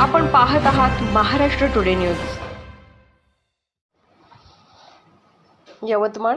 आपण पाहत आहात महाराष्ट्र टुडे न्यूज यवतमाळ.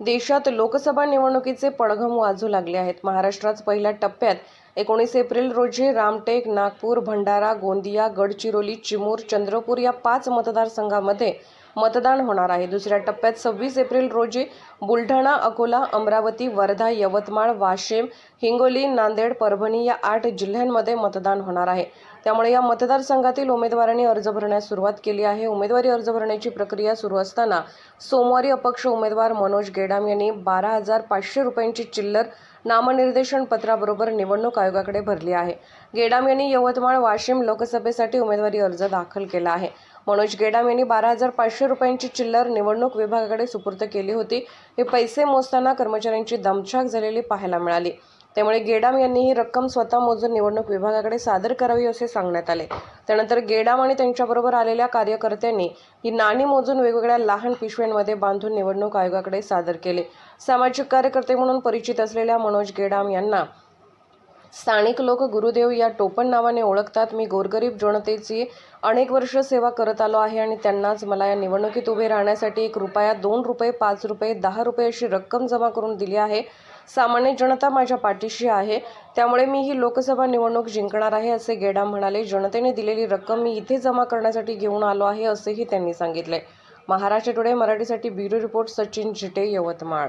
देशात लोकसभा निवडणुकीचे पडघम वाजू लागले आहेत. महाराष्ट्रात पहिल्या टप्प्यात एकोणीस एप्रिल रोजी रामटेक नागपूर भंडारा गोंदिया गडचिरोली चिमूर चंद्रपूर या पाच मतदारसंघामध्ये मतदान होणार आहे. दुसऱ्या टप्प्यात सव्वीस एप्रिल रोजी बुलढाणा अकोला अमरावती वर्धा यवतमाळ वाशिम हिंगोली नांदेड परभणी या आठ जिल्ह्यांमध्ये मतदान होणार आहे. त्यामुळे या मतदारसंघातील उमेदवारांनी अर्ज भरण्यास सुरुवात केली आहे. उमेदवारी अर्ज भरण्याची प्रक्रिया सुरू असताना सोमवारी अपक्ष उमेदवार मनोज गेडाम यांनी बारा हजार पाचशे रुपयांची चिल्लर नामनिर्देशन पत्राबरोबर निवडणूक आयोगाकडे भरली आहे. गेडाम यांनी यवतमाळ वाशिम लोकसभेसाठी उमेदवारी अर्ज दाखल केला आहे. मनोज गेडाम यांनी बारा हजार पाचशे रुपयांची चिल्लर निवडणूक विभागाकडे सुपूर्द केली होती. हे पैसे मोजताना कर्मचाऱ्यांची दमछाक झालेली पाहायला मिळाली. त्यामुळे गेडाम यांनी ही रक्कम स्वतः मोजून निवडणूक विभागाकडे सादर करावी असे सांगण्यात आले. त्यानंतर गेडाम आणि त्यांच्याबरोबर आलेल्या कार्यकर्त्यांनी ही नाणी मोजून वेगवेगळ्या लहान पिशव्यांमध्ये बांधून निवडणूक आयोगाकडे सादर केले. सामाजिक कार्यकर्ते म्हणून परिचित असलेल्या मनोज गेडाम यांना स्थानिक लोक गुरुदेव या टोपण नावाने ओळखतात. मी गोरगरीब जनतेची अनेक वर्ष सेवा करत आलो आहे आणि त्यांनाच मला या निवडणुकीत उभे राहण्यासाठी एक रुपया दोन रुपये पाच रुपये दहा रुपये अशी रक्कम जमा करून दिली आहे. सामान्य जनता माझ्या पाठीशी आहे. त्यामुळे मी ही लोकसभा निवडणूक जिंकणार आहे असे गेडा म्हणाले. जनतेने दिलेली रक्कम मी इथे जमा करण्यासाठी घेऊन आलो आहे असेही त्यांनी सांगितले. महाराष्ट्र टुडे मराठीसाठी ब्युरो रिपोर्ट सचिन झिटे यवतमाळ.